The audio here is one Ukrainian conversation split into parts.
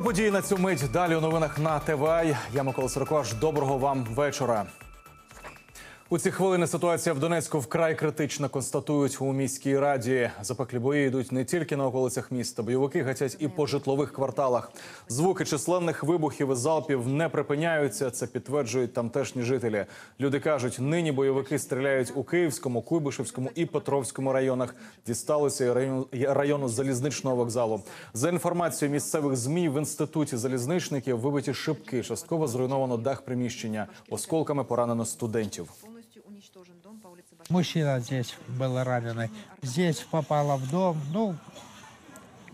Про події на цю мить далі у новинах на ТВА. Я Микола Сирокош. Доброго вам вечора. У ці хвилини ситуація в Донецьку вкрай критична. Констатують у міській раді. Запеклі бої йдуть не тільки на околицях міста. Бойовики гатять і по житлових кварталах. Звуки численних вибухів і залпів не припиняються. Це підтверджують тамтешні жителі. Люди кажуть, нині бойовики стріляють у Київському, Куйбишевському і Петровському районах. Дісталися і району, району залізничного вокзалу. За інформацією місцевих змі в інституті залізничників вибиті шибки. Частково зруйновано дах приміщення. Осколками поранено студентів. Мужчина здесь был раненый. Здесь попало в дом. Ну,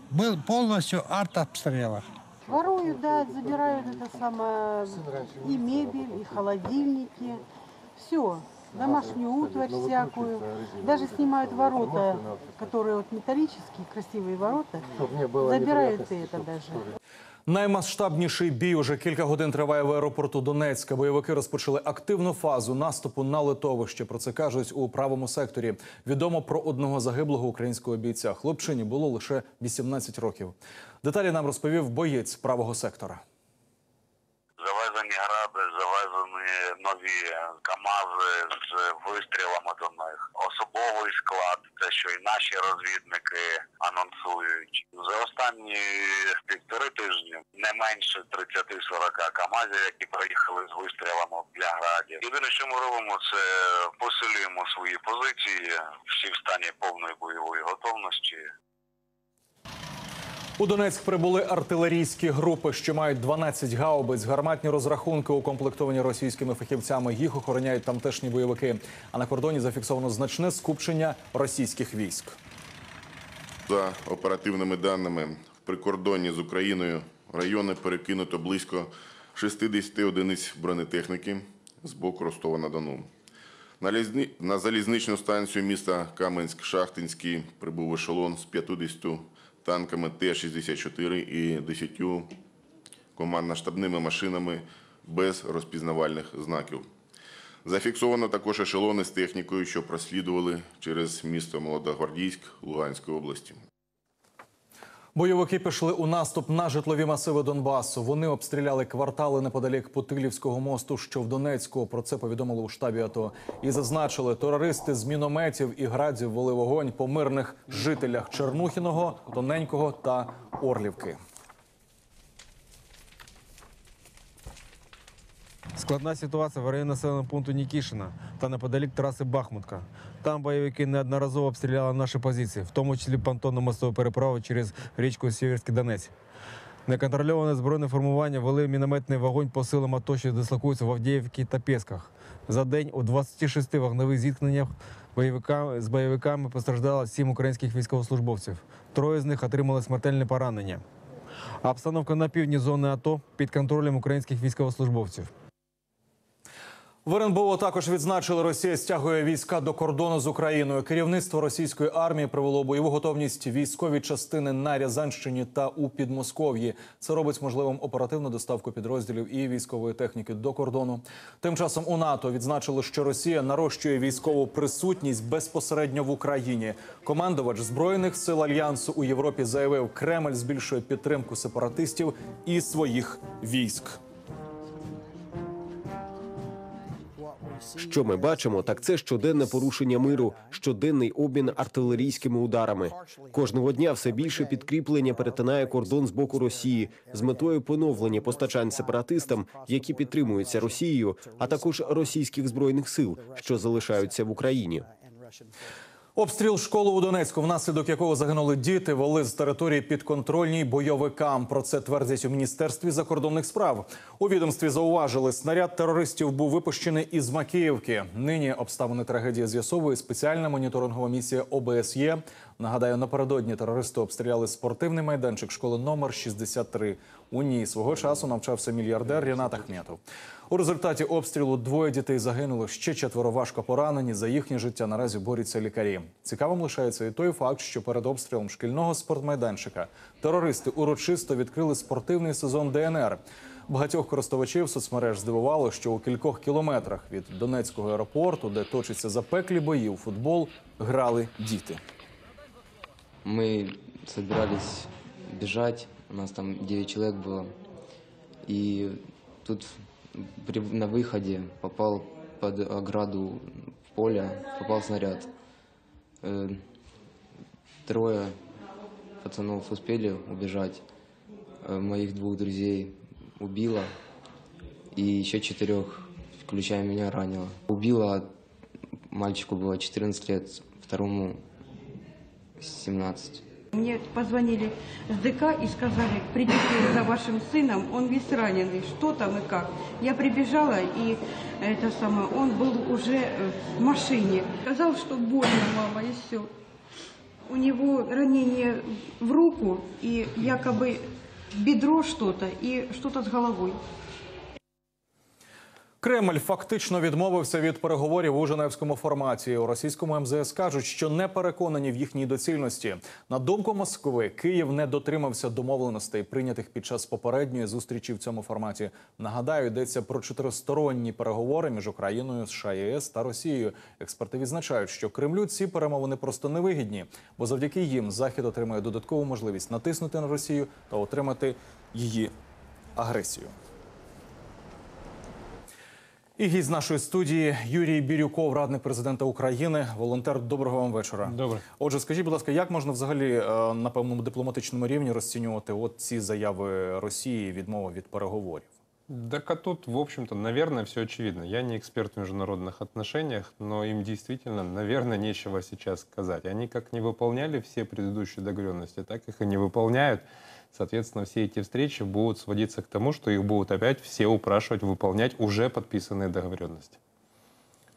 был полностью артобстрела. Воруют, да, забирают это самое, и мебель, и холодильники, все, домашнюю утварь всякую. Даже снимают ворота, которые вот металлические, красивые ворота, забирают и это даже. Наймасштабніший бій уже кілька годин триває в аеропорту Донецька. Бойовики розпочали активну фазу наступу на литовище. Про це кажуть у правому секторі. Відомо про одного загиблого українського бійця. Хлопчині було лише 18 років. Деталі нам розповів боєць правого сектора. Завезені граби, завезені нові КАМАЗи з вистрілами до них. Особовий склад, те, що і наші розвідники анонсують. За останні півтори тижні не менше 30-40 КАМАЗів, які приїхали з вистрілами для градів. Єдине, що ми робимо, це посилюємо свої позиції, всі в стані повної бойової готовності. У Донецьк прибули артилерійські групи, що мають 12 гаубиць. Гарматні розрахунки укомплектовані російськими фахівцями. Їх охороняють тамтешні бойовики. А на кордоні зафіксовано значне скупчення російських військ. За оперативними даними, в прикордонні з Україною райони перекинуто близько 60 одиниць бронетехніки з боку Ростова-на-Дону. На, на залізничну станцію міста Каменськ-Шахтинський прибув ешелон з 50 танками Т-64 і 10 командно-штабними машинами без розпізнавальних знаків. Зафіксовано також ешелони з технікою, що прослідували через місто Молодогвардійськ Луганської області. Бойовики пішли у наступ на житлові масиви Донбасу. Вони обстріляли квартали неподалік Путилівського мосту, що в Донецьку. Про це повідомили у штабі АТО. І зазначили, терористи з мінометів і градів вели вогонь по мирних жителях Чернухіного, Тоненького та Орлівки. Складна ситуація в районі населеного пункту Нікішина та неподалік траси Бахмутка. Там бойовики неодноразово обстріляли наші позиції, в тому числі понтонну мостову переправу через річку Сіверський Донець. Неконтрольоване збройне формування вели мінометний вогонь по силам АТО, що дислокуються в Авдіївці та Пєсках. За день у 26 вогневих зіткненнях з бойовиками постраждало 7 українських військовослужбовців. Троє з них отримали смертельне поранення. А обстановка на півдні зони АТО під контролем українських військовослужбовців. В РНБО також відзначили, Росія стягує війська до кордону з Україною. Керівництво російської армії привело бойову готовність військові частини на Рязанщині та у Підмосков'ї. Це робить можливим оперативну доставку підрозділів і військової техніки до кордону. Тим часом у НАТО відзначили, що Росія нарощує військову присутність безпосередньо в Україні. Командувач збройних сил альянсу у Європі заявив, Кремль збільшує підтримку сепаратистів і своїх військ. Що ми бачимо, так це щоденне порушення миру, щоденний обмін артилерійськими ударами. Кожного дня все більше підкріплення перетинає кордон з боку Росії з метою поновлення постачань сепаратистам, які підтримуються Росією, а також російських збройних сил, що залишаються в Україні. Обстріл школи у Донецьку, внаслідок якого загинули діти, вели з території підконтрольній бойовикам. Про це твердять у міністерстві закордонних справ. У відомстві зауважили, снаряд терористів був випущений із Макіївки. Нині обставини трагедії з'ясовує спеціальна моніторингова місія ОБСЄ. Нагадаю, напередодні терористи обстріляли спортивний майданчик школи номер 63. У ній свого часу навчався мільярдер Рінат Ахметов. У результаті обстрілу двоє дітей загинули, ще четверо важко поранені. За їхнє життя наразі борються лікарі. Цікавим лишається і той факт, що перед обстрілом шкільного спортмайданчика терористи урочисто відкрили спортивний сезон ДНР. Багатьох користувачів соцмереж здивувало, що у кількох кілометрах від Донецького аеропорту, де точаться запеклі бої у футбол, грали діти. Мы собирались бежать У нас там 9 человек было. И тут при- на выходе попал под ограду в поле, попал снаряд. Э, Трое пацанов успели убежать. Э, Моих двух друзей убило. И еще четырех, включая меня, ранило. Убило мальчику было 14 лет, второму 17. Мне позвонили с ДК и сказали, придите за вашим сыном, он весь раненый, что там и как. Я прибежала, и это самое, он был уже э, в машине. Сказал, что больно, мама, и все. У него ранение в руку, и якобы бедро что-то, и что-то с головой. Кремль фактично відмовився від переговорів у Женевському форматі. У російському МЗС кажуть, що не переконані в їхній доцільності. На думку Москви, Київ не дотримався домовленостей, прийнятих під час попередньої зустрічі в цьому форматі. Нагадаю, йдеться про чотиристоронні переговори між Україною, США, ЄС та Росією. Експерти відзначають, що Кремлю ці перемовини просто невигідні, бо завдяки їм Захід отримує додаткову можливість натиснути на Росію та отримати її агресію. І гість нашої студії Юрій Бірюков, радник президента України, волонтер. Доброго вам вечора. Добре. Отже, скажіть, будь ласка, як можна взагалі е, на певному дипломатичному рівні розцінювати от ці заяви Росії, відмови від переговорів? Так а тут, в общем-то, наверное, все очевидно. Я не эксперт в международных отношениях, но им действительно, наверное, нечего сейчас сказать. Они как не выполняли все предыдущие договоренности, так их и не выполняют. Соответственно, все эти встречи будут сводиться к тому, что их будут опять все упрашивать выполнять уже подписанные договоренности.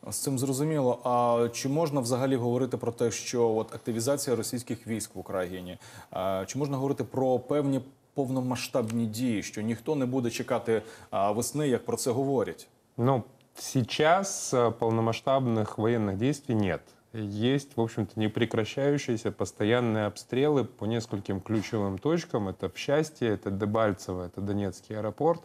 З цим зрозуміло. А чи можна взагалі говорити про те, що от активізація російських військ в Україні? а, Чи можна говорити про певні повномасштабні дії, що ніхто не буде чекати а, весни, як про це говорять? Но сейчас э, полномасштабных военных действий нет. Есть, в общем-то, непрекращающиеся постоянные обстрелы по нескольким ключевым точкам. Это в Счастье, это Дебальцево, это Донецкий аэропорт.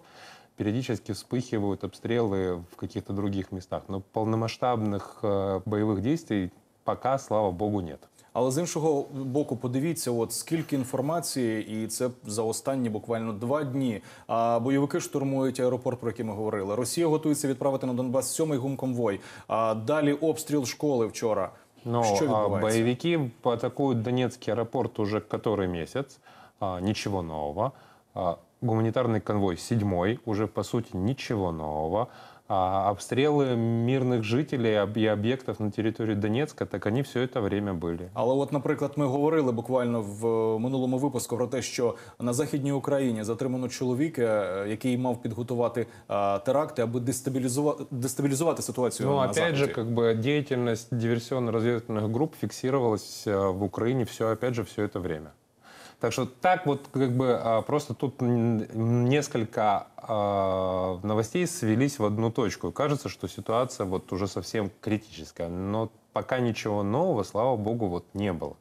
Периодически вспыхивают обстрелы в каких-то других местах. Но полномасштабных э, боевых действий пока, слава богу, нет. Але з іншого боку, подивіться, от скільки інформації, і це за останні буквально два дні. А бойовики штурмують аеропорт, про який ми говорили. Росія готується відправити на Донбас сьомий гумконвой. А далі обстріл школи вчора. Но Що а, відбувається? боевики атакуют Донецкий аэропорт уже который месяц. А, Ничего нового. А, Гуманитарный конвой седьмой, уже по сути ничего нового. А обстрелы мирных жителей об- и объектов на территории Донецка, так они все это время были. Але, от, наприклад, ми говорили буквально в е, минулому випуску про те, що на західній Україні затримано чоловіка, е, який мав підготувати е, теракти, аби дестабілізувати дестабілізувати ситуацію Ну, на опять заході. же, как бы деятельность диверсионно-разведывательных групп фиксировалась э, в Украине все, опять же, все это время. Так что так вот как бы а, просто тут м, несколько а, новостей свелись в одну точку. Кажется, что ситуация вот уже совсем критическая, но пока ничего нового, слава богу, вот не было.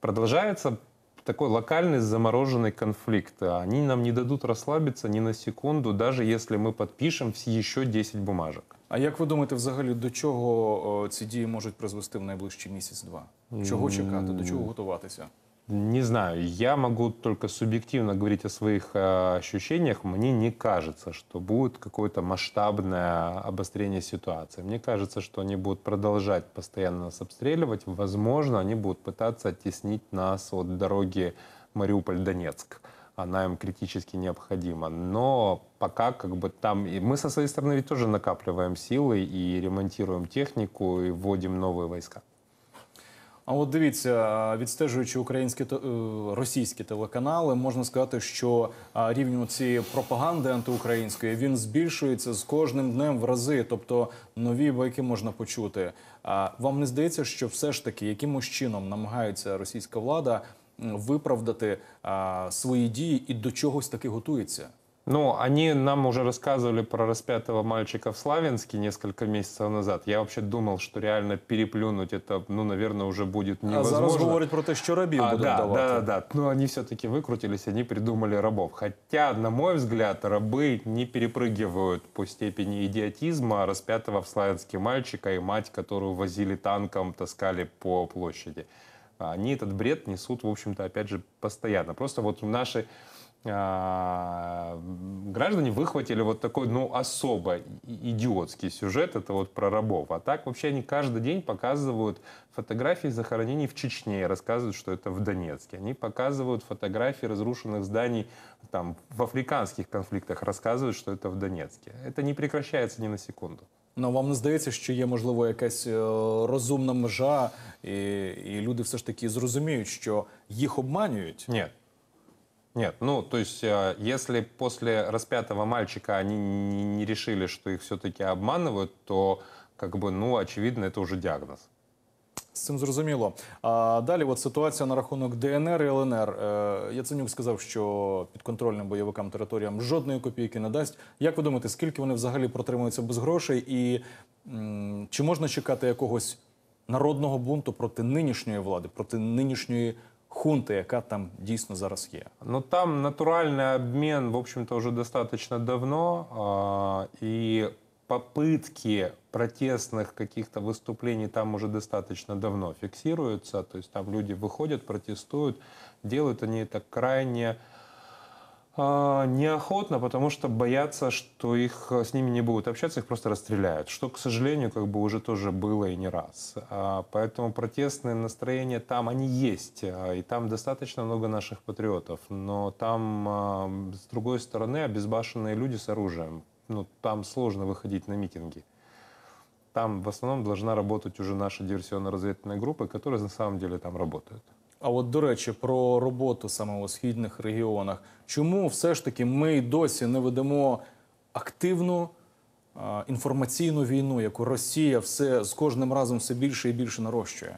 Продолжается такой локальный замороженный конфликт. Они нам не дадут расслабиться ни на секунду, даже если мы подпишем все- еще 10 бумажек. А як ви думаєте, взагалі до чого е, ці дії можуть призвести в найближчий місяць-два? Чого чекати? До чого готуватися? Не знаю, я могу только субъективно говорить о своих э, ощущениях. Мне не кажется, что будет какое-то масштабное обострение ситуации. Мне кажется, что они будут продолжать постоянно нас обстреливать. Возможно, они будут пытаться оттеснить нас от дороги Мариуполь-Донецк. Она им критически необходима. Но пока как бы там... И мы со своей стороны ведь тоже накапливаем силы и ремонтируем технику, и вводим новые войска. А от дивіться, відстежуючи українські е, російські телеканали, можна сказати, що рівень цієї пропаганди антиукраїнської він збільшується з кожним днем в рази. Тобто нові байки можна почути. А вам не здається, що все ж таки якимось чином намагається російська влада виправдати свої дії і до чогось таки готується? Ну, они нам уже рассказывали про распятого мальчика в Славянске несколько месяцев назад. Я вообще думал, что реально переплюнуть это, ну, наверное, уже будет А невозможно. зараз говорять про те, що рабів А, будуть да, давати. да, да, да. Но они все-таки выкрутились, они придумали рабов. Хотя, на мой взгляд, рабы не перепрыгивают по степени идиотизма распятого в Славянске мальчика и мать, которую возили танком, таскали по площади. Они этот бред несут, в общем-то, опять же, постоянно. Просто вот наши а, граждане выхватили вот такой, ну, особо и- идиотский сюжет, это вот про рабов. А так вообще они каждый день показывают фотографии захоронений в Чечне и рассказывают, что это в Донецке. Они показывают фотографии разрушенных зданий там, в африканских конфликтах, рассказывают, что это в Донецке. Это не прекращается ни на секунду. Ну вам не здається, що є можливо якась е, розумна межа, і, і люди все ж таки зрозуміють, що їх обманюють. Нет. Нет, ну, то есть, э, если после распятого мальчика они не, не решили, что их все-таки обманывают, то, как бы, ну, очевидно, это уже диагноз. З цим зрозуміло. А далі, от ситуація на рахунок ДНР і ЛНР. Е, Яценюк сказав, що підконтрольним бойовикам територіям жодної копійки не дасть. Як ви думаєте, скільки вони взагалі протримуються без грошей, і м, чи можна чекати якогось народного бунту проти нинішньої влади, проти нинішньої хунти, яка там дійсно зараз є? Ну, там натуральный обмен, в общем-то, уже достаточно давно, а, и попытки протестных каких-то выступлений там уже достаточно давно фиксируются, то есть там люди выходят, протестуют, делают они это крайне а, неохотно, потому что боятся, что их э, с ними не будут общаться, их просто расстреляют. Что, к сожалению, как бы уже тоже было и не раз. А, Поэтому протестные настроения там, они есть. а, И там достаточно много наших патриотов. Но там, а, с другой стороны, обезбашенные люди с оружием. Ну, там сложно выходить на митинги. Там в основном должна работать уже наша диверсионно-разведывательная группа, которая на самом деле там работает. А от до речі, про роботу саме у східних регіонах. Чому все ж таки ми й досі не ведемо активну а, інформаційну війну, яку Росія все з кожним разом все більше і більше нарощує?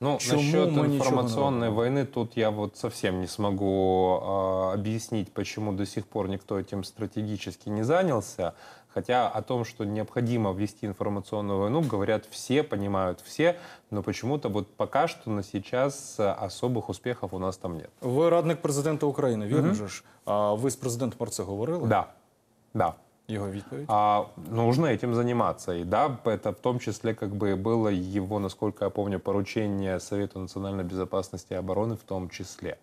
Ну, Чему насчет мы ничего не информационной робим? войны тут я вот совсем не смогу э, объяснить, почему до сих пор никто этим стратегически не занялся. Хотя о том, что необходимо ввести информационную войну, говорят все, понимают все, но почему-то вот пока что на сейчас э, особых успехов у нас там нет. Ви радник президента України, вірно же ж? А ви з президентом про це говорили? Да, да. Його відповідь? А, нужно этим заниматься. И да, это в том числе как бы было его, насколько я помню, поручение Совету национальной безопасности и обороны в том числе.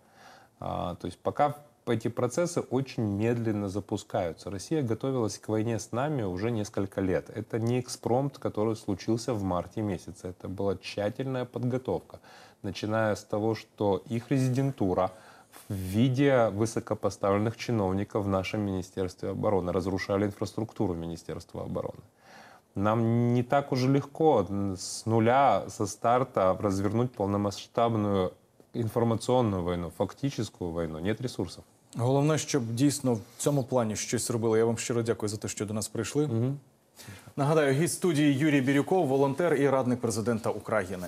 А, то есть пока эти процессы очень медленно запускаются. Россия готовилась к войне с нами уже несколько лет. Это не экспромт, который случился в марте месяце. Это была тщательная подготовка. Начиная с того, что их резидентура в виде высокопоставленных чиновников в нашем Министерстве обороны разрушали инфраструктуру Министерства обороны. Нам не так уже легко с нуля, со старта развернуть полномасштабную информационную войну, фактическую войну. Нет ресурсов. Головне, щоб дійсно в цьому плані щось робили. Я вам щиро дякую за те, що до нас прийшли. Нагадаю, гість студії Юрій Бірюков, волонтер і радник президента України.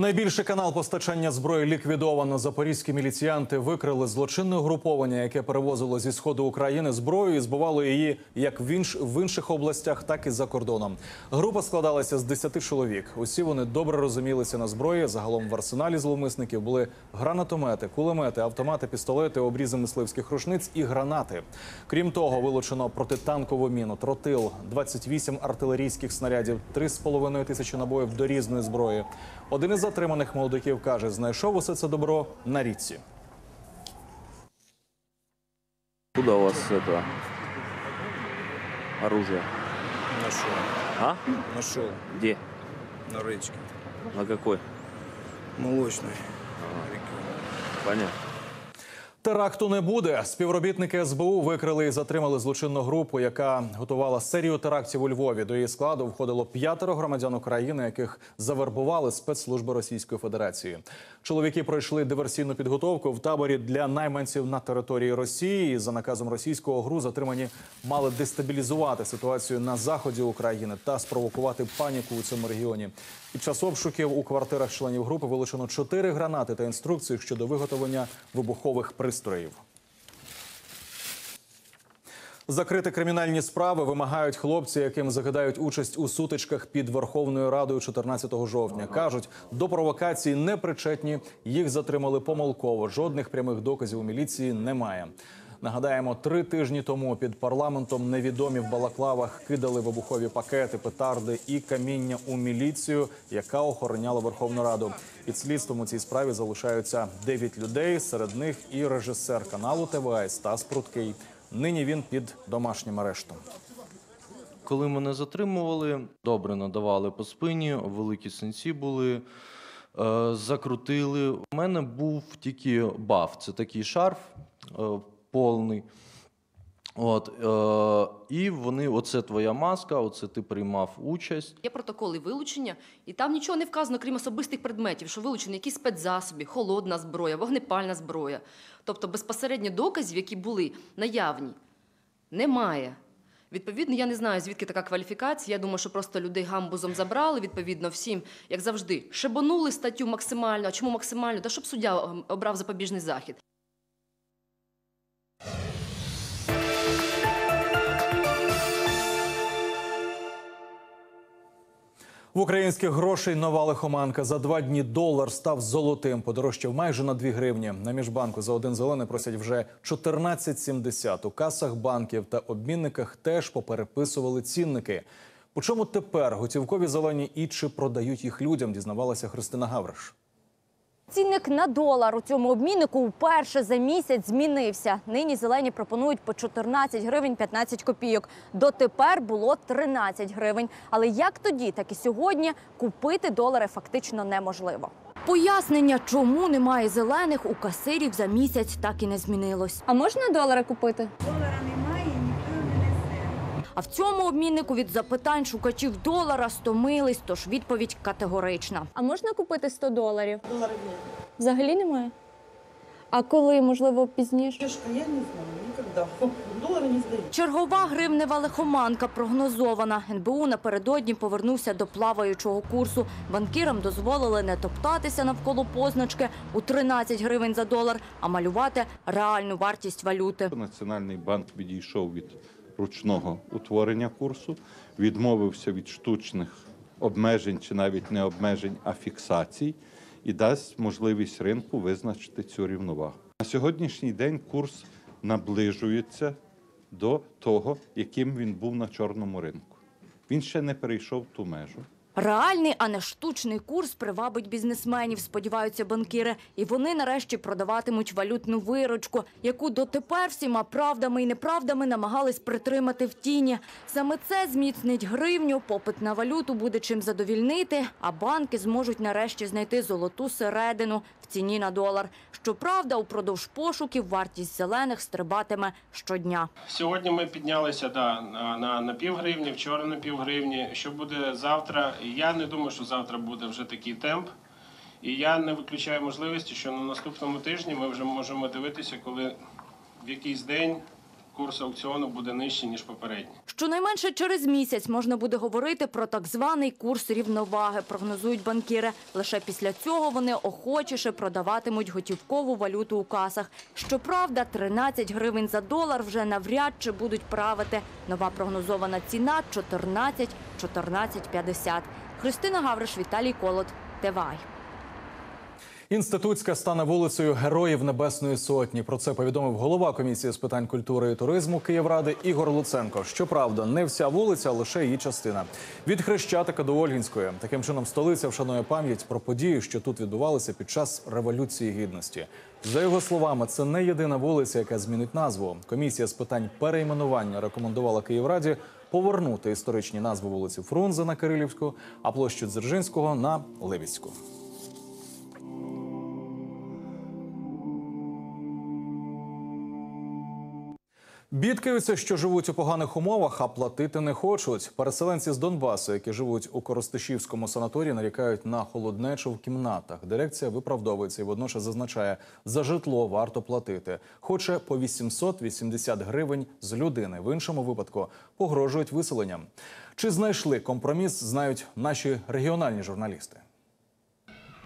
Найбільший канал постачання зброї ліквідовано. Запорізькі міліціянти викрили злочинне угруповання, яке перевозило зі сходу України зброю і збивало її як в інших областях, так і за кордоном. Група складалася з 10 чоловік. Усі вони добре розумілися на зброї. Загалом в арсеналі зловмисників були гранатомети, кулемети, автомати, пістолети, обрізи мисливських рушниць і гранати. Крім того, вилучено протитанкову міну, тротил, 28 артилерійських снарядів, 3,5 тисячі набоїв до різної зброї. Один із затриманих молодиків каже, знайшов усе це добро на річці. Куда у вас это оружие? Нашел. А? Нашел. Где? На речке. На какой? Молочной. Понятно. Теракту не буде. Співробітники СБУ викрили і затримали злочинну групу, яка готувала серію терактів у Львові. До її складу входило п'ятеро громадян України, яких завербували спецслужби Російської Федерації. Чоловіки пройшли диверсійну підготовку в таборі для найманців на території Росії. За наказом російського ГРУ затримані мали дестабілізувати ситуацію на заході України та спровокувати паніку у цьому регіоні. Під час обшуків у квартирах членів групи вилучено чотири гранати та інструкції щодо виготовлення вибухових пристроїв. Закрити кримінальні справи вимагають хлопці, яким загадають участь у сутичках під Верховною Радою 14 жовтня. кажуть, до провокації не причетні. Їх затримали помилково. Жодних прямих доказів у міліції немає. Нагадаємо, три тижні тому під парламентом невідомі в балаклавах кидали вибухові пакети, петарди і каміння у міліцію, яка охороняла Верховну Раду. Під слідством у цій справі залишаються дев'ять людей. Серед них і режисер каналу ТВА Стас Пруткий. Нині він під домашнім арештом. Коли мене затримували, добре надавали по спині, великі синці були, е, закрутили. У мене був тільки баф, це такий шарф е, повний. От, е, і вони, оце твоя маска, оце ти приймав участь. Є протоколи вилучення, і там нічого не вказано, крім особистих предметів, що вилучені якісь спецзасоби, холодна зброя, вогнепальна зброя. Тобто безпосередньо доказів, які були наявні, немає. Відповідно, я не знаю, звідки така кваліфікація. Я думаю, що просто людей гамбузом забрали. Відповідно, всім, як завжди, шибанули статтю максимально. А чому максимально? Та щоб суддя обрав запобіжний захід. В українських грошей нова лихоманка. За два дні долар став золотим. Подорожчав майже на 2 гривні. На міжбанку за один зелений просять вже 14,70. У касах банків та обмінниках теж попереписували цінники. У чому тепер готівкові зелені і чи продають їх людям? Дізнавалася Христина Гавриш. Цінник на долар у цьому обміннику вперше за місяць змінився. Нині зелені пропонують по 14 гривень 15 копійок. Дотепер було 13 гривень. Але як тоді, так і сьогодні купити долари фактично неможливо. Пояснення, чому немає зелених у касирів за місяць, так і не змінилось. А можна долари купити? Долара немає. А в цьому обміннику від запитань шукачів долара стомились, тож відповідь категорична. А можна купити 100 доларів? Долларов нет. Взагалі немає. А коли, можливо, пізніше? Я не знаю, никогда. Доллары не. Чергова гривнева лихоманка прогнозована. НБУ напередодні повернувся до плаваючого курсу. Банкірам дозволили не топтатися навколо позначки у 13 гривень за долар, а малювати реальну вартість валюти. Національний банк відійшов від ручного утворення курсу, відмовився від штучних обмежень чи навіть не обмежень, а фіксацій, і дасть можливість ринку визначити цю рівновагу. На сьогоднішній день курс наближується до того, яким він був на чорному ринку. Він ще не перейшов ту межу. Реальний, а не штучний курс привабить бізнесменів, сподіваються банкіри. І вони нарешті продаватимуть валютну виручку, яку дотепер всіма правдами і неправдами намагались притримати в тіні. Саме це зміцнить гривню, попит на валюту буде чим задовільнити, а банки зможуть нарешті знайти золоту середину в ціні на долар. Щоправда, упродовж пошуків вартість зелених стрибатиме щодня. Сьогодні ми піднялися да, на, на, на пів вчора на пів гривні. Що буде завтра? Я не думаю, що завтра буде вже такий темп. І я не виключаю можливості, що на наступному тижні ми вже можемо дивитися, коли в якийсь день курс аукціону буде нижчий, ніж попередній. Щонайменше через місяць можна буде говорити про так званий курс рівноваги, прогнозують банкіри. Лише після цього вони охочіше продаватимуть готівкову валюту у касах. Щоправда, 13 гривень за долар вже навряд чи будуть правити. Нова прогнозована ціна 14 14,50. Христина Гавриш, Віталій Колод, ТВАЙ. Інститутська стане вулицею Героїв Небесної Сотні. Про це повідомив голова комісії з питань культури і туризму Київради Ігор Луценко. Щоправда, не вся вулиця, а лише її частина. Від Хрещатика до Ольгінської. Таким чином, столиця вшанує пам'ять про події, що тут відбувалися під час революції гідності. За його словами, це не єдина вулиця, яка змінить назву. Комісія з питань перейменування рекомендувала Київраді повернути історичні назви вулиці Фрунзе на Кирилівську, а площу Дзержинського на Левіцьку. Бідкаються, що живуть у поганих умовах, а платити не хочуть. Переселенці з Донбасу, які живуть у Коростишівському санаторії, нарікають на холоднечу в кімнатах. Дирекція виправдовується і водночас зазначає, за житло варто платити. Хоче по 880 гривень з людини. В іншому випадку погрожують виселенням. Чи знайшли компроміс? Знають наші регіональні журналісти.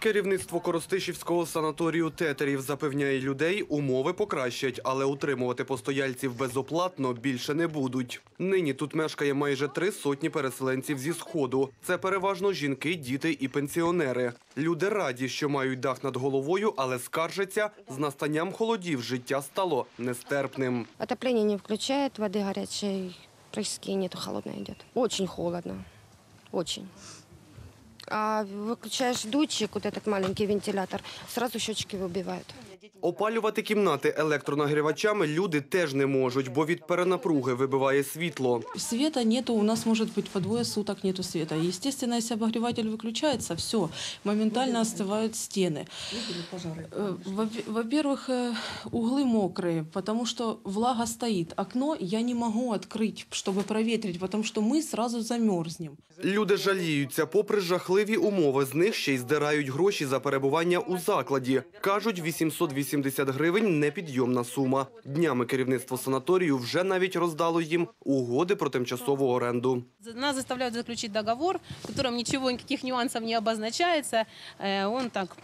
Керівництво Коростишівського санаторію тетерів запевняє людей, умови покращать, але утримувати постояльців безоплатно більше не будуть. Нині тут мешкає майже три сотні переселенців зі сходу. Це переважно жінки, діти і пенсіонери. Люди раді, що мають дах над головою, але скаржаться, з настанням холодів життя стало нестерпним. Отопление не включает, воды горячей практически нету, холодная идет. Очень холодно, очень. А выключаешь дутчик, вот этот маленький вентилятор, сразу щечки выбивают. Опалювати кімнати електронагрівачами люди теж не можуть, бо від перенапруги вибиває світло. Света нету, у нас может быть по двое суток нету света. Естественно, если обогреватель выключается, все, моментально остывают стены. Э, во- Во-первых, э, углы мокрые, потому что влага стоит. Окно я не могу открыть, чтобы проветрить, потому что мы сразу замерзнем. Люди жаліються, попри жахливі умови, з них ще й здирають гроші за перебування у закладі. Кажуть, 880 гривень – непідйомна сума. Днями керівництво санаторію вже навіть роздало їм угоди про тимчасову оренду. Нас заставляють заключити договор, в якому нічого, ніяких нюансів не обозначається. Він Он так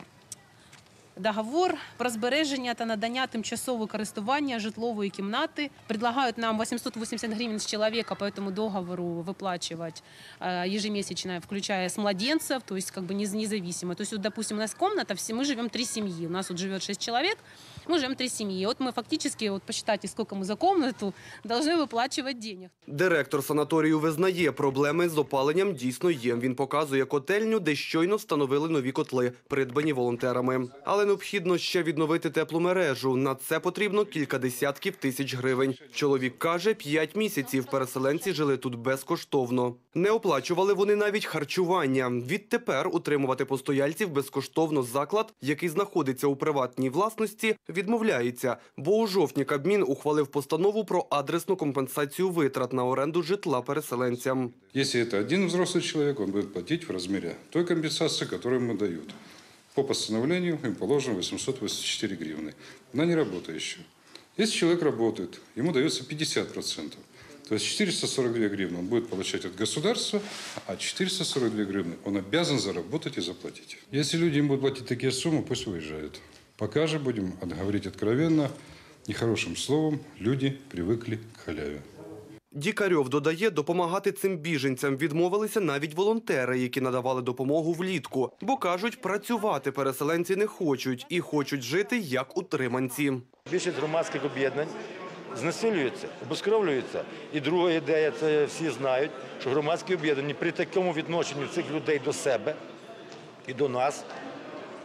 договор про збереження та надання тимчасового користування житлової кімнати. Предлагают нам 880 гривен с человека по этому договору выплачивать э, ежемесячно, включая с младенцев, то есть как бы нез- независимо. То есть, вот, допустим, у нас комната, все, мы живем три семьи, у нас вот живет шесть человек, мы живем три семьи. Вот мы фактически, вот посчитайте, сколько мы за комнату, должны выплачивать денег. Директор санаторію визнає, проблеми з опаленням дійсно є. Він показує котельню, де щойно встановили нові котли, придбані волонтерами. Але необхідно ще відновити теплу мережу. На це потрібно кілька десятків тисяч гривень. Чоловік каже, п'ять місяців переселенці жили тут безкоштовно. Не оплачували вони навіть харчування. Відтепер утримувати постояльців безкоштовно заклад, який знаходиться у приватній власності, відмовляється. Бо у жовтні Кабмін ухвалив постанову про адресну компенсацію витрат на оренду житла переселенцям. Если это один взрослый человек, он будет платить в размере той компенсации, которую ему дают. По постановлению им положено 884 гривны на неработающую. Если человек работает, ему дается 50%. То есть 442 гривны он будет получать от государства, а 442 гривны он обязан заработать и заплатить. Если люди им будут платить такие суммы, пусть уезжают. Пока же будем говорить откровенно, нехорошим словом, люди привыкли к халяве. Дікарьов додає, допомагати цим біженцям відмовилися навіть волонтери, які надавали допомогу влітку, бо кажуть, працювати переселенці не хочуть і хочуть жити як утриманці. Більшість громадських об'єднань знесилюються, обескровлюються. І друга ідея, це всі знають, що громадські об'єднання при такому відношенні цих людей до себе і до нас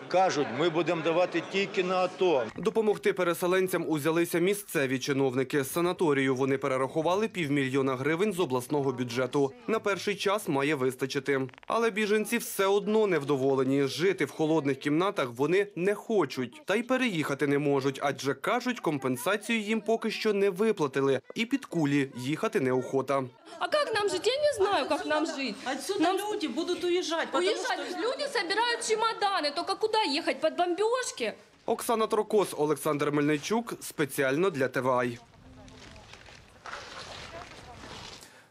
кажуть, ми будемо давати тільки на АТО. Допомогти переселенцям узялися місцеві чиновники. З санаторію вони перерахували півмільйона гривень з обласного бюджету. На перший час має вистачити. Але біженці все одно невдоволені. Жити в холодних кімнатах вони не хочуть. Та й переїхати не можуть, адже кажуть, компенсацію їм поки що не виплатили. І під кулі їхати неохота. А как нам жить? Я не знаю, как нам жить. Отсюда люди будут уезжать. потому Уезжать. что- Люди собирают чемоданы. Только куда ехать? Под бомбежки? Оксана Трокос, Олександр Мельничук спеціально для ТВАЙ.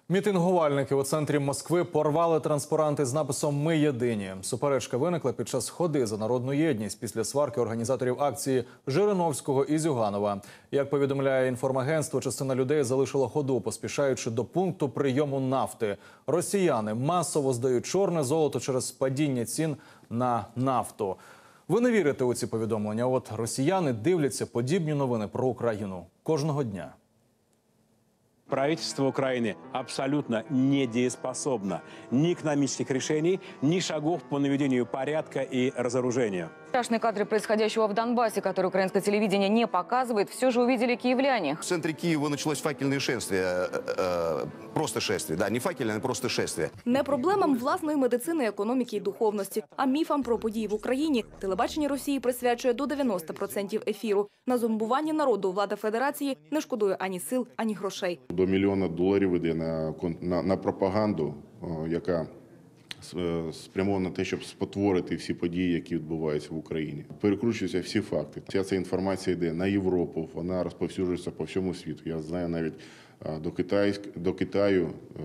Мітингувальники у центрі Москви порвали транспаранти з написом Ми єдині. Суперечка виникла під час ходи за народну єдність після сварки організаторів акції Жириновського і Зюганова. Як повідомляє інформагентство, частина людей залишила ходу, поспішаючи до пункту прийому нафти. Росіяни масово здають чорне золото через падіння цін на нафту. Ви не вірите у ці повідомлення? От росіяни дивляться подібні новини про Україну кожного дня. Правительство Украины абсолютно недееспособно ни экономических решений, ни шагов по наведению порядка и разоружению. Страшные кадры происходящего в Донбассе, которые украинское телевидение не показывает, все же увидели киевляне. В центре Киева началось факельное шествие. э, э, Просто шествие, да, не факельное, а просто шествие. Не проблемам власної медицини, економіки і духовності, а міфам про події в Україні телебачення Росії присвячує до 90% ефіру. На зомбування народу влада федерації не шкодує ані сил, ані грошей. До мільйона доларів іде на, кон- на, на пропаганду, о, яка с- е, спрямована на те, щоб спотворити всі події, які відбуваються в Україні. Перекручуються всі факти. Вся ця інформація йде на Європу, вона розповсюджується по всьому світу. Я знаю навіть е, до, Китайськ, до Китаю е,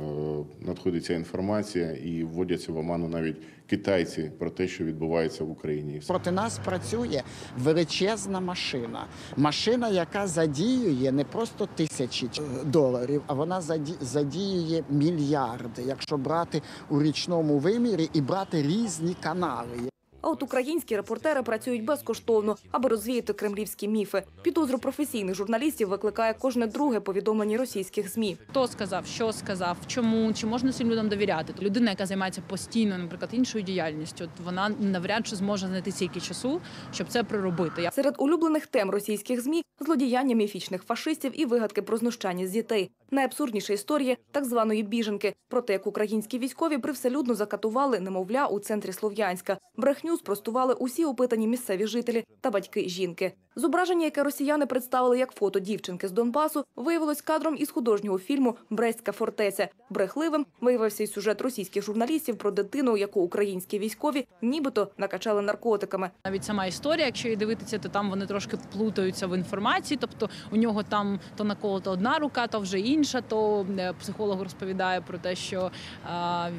надходить ця інформація і вводяться в оману навіть китайці про те, що відбувається в Україні. Проти нас працює величезна машина. Машина, яка задіює не просто тисячі доларів, а вона заді- задіює мільярди, якщо брати у річному вимірі і брати різні канали. А от українські репортери працюють безкоштовно, аби розвіяти кремлівські міфи. Підозру професійних журналістів викликає кожне друге повідомлення російських змі. Хто сказав, що сказав, чому, чи можна цим людям довіряти? Людина, яка займається постійно, наприклад, іншою діяльністю, от вона навряд чи зможе знайти стільки часу, щоб це проробити. Серед улюблених тем російських змі злодіяння міфічних фашистів і вигадки про знущання з дітей. Найабсурдніша історія так званої біженки, про те, як українські військові привселюдно закатували немовля у центрі Слов'янська. Брехню спростували усі опитані місцеві жителі та батьки жінки. Зображення, яке росіяни представили як фото дівчинки з Донбасу, виявилось кадром із художнього фільму Брестська фортеця. Брехливим виявився й сюжет російських журналістів про дитину, яку українські військові нібито накачали наркотиками. Навіть сама історія, якщо її дивитися, то там вони трошки плутаються в інформації. Тобто у нього там то наколота одна рука, то вже інша. То е, психолог розповідає про те, що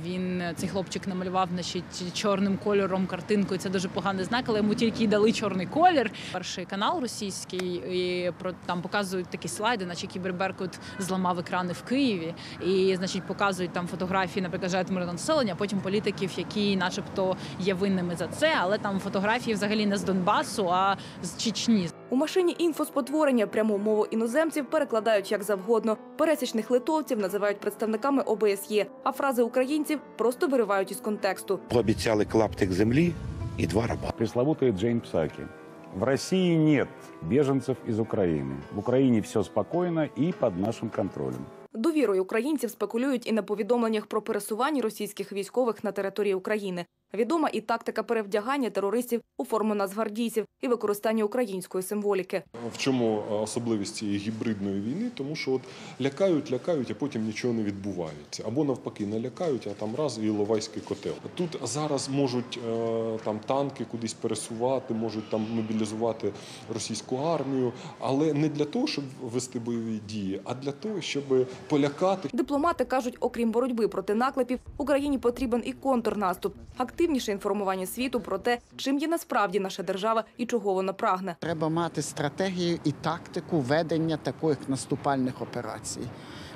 він цей хлопчик намалював значить, чорним кольором картинку. І це дуже поганий знак, але йому тільки й дали чорний колір. Перший канал російський і про там показують такі слайди, наче кіберберкут зламав екрани в Києві, і значить показують там фотографії, наприклад, жертв мирного населення, потім політиків, які, начебто, є винними за це, але там фотографії взагалі не з Донбасу, а з Чечні. У машині інфоспотворення пряму мову іноземців перекладають як завгодно. Пересічних литовців називають представниками ОБСЄ, а фрази українців просто виривають із контексту. Пообіцяли клаптик землі і два раба. Пресловутый Джейн Псаки. В России нет беженцев из Украины. В Украине все спокойно и под нашим контролем. Довірою українців спекулюють і на повідомленнях про пересування російських військових на території України. Відома і тактика перевдягання терористів у форму нацгвардійців і використання української символіки. В чому е, особливість цієї гібридної війни? Тому що от лякають, лякають, а потім нічого не відбувається. Або навпаки, не лякають, а там раз і Іловайський котел. Тут зараз можуть е, там танки кудись пересувати, можуть там мобілізувати російську армію, але не для того, щоб вести бойові дії, а для того, щоб полякати. Дипломати кажуть, окрім боротьби проти наклепів, Україні потрібен і контрнаступ, активніше інформування світу про те, чим є насправді наша держава і чого вона прагне. Треба мати стратегію і тактику ведення таких наступальних операцій.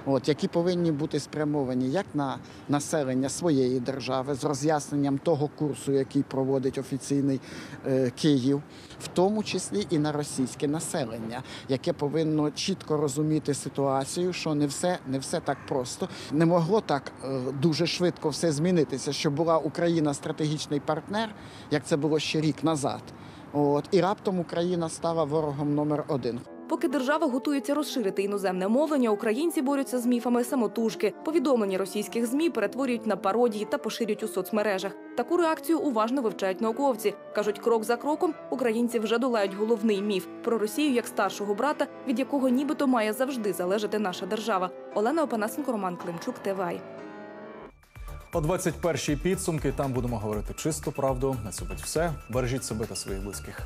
От, які повинні бути спрямовані як на населення своєї держави з роз'ясненням того курсу, який проводить офіційний е, Київ, в тому числі і на російське населення, яке повинно чітко розуміти ситуацію, що не все, не все так просто. Не могло так е, дуже швидко все змінитися, що була Україна стратегічний партнер, як це було ще рік назад. От і раптом Україна стала ворогом номер один. Поки держава готується розширити іноземне мовлення, українці борються з міфами самотужки. Повідомлення російських змі перетворюють на пародії та поширюють у соцмережах. Таку реакцію уважно вивчають науковці. кажуть, крок за кроком українці вже долають головний міф про Росію як старшого брата, від якого нібито має завжди залежати наша держава. Олена Опанасенко, Роман Климчук, ТВАЙ. О 21-й підсумки. Там будемо говорити чисту правду. На це все. Бережіть себе та своїх близьких.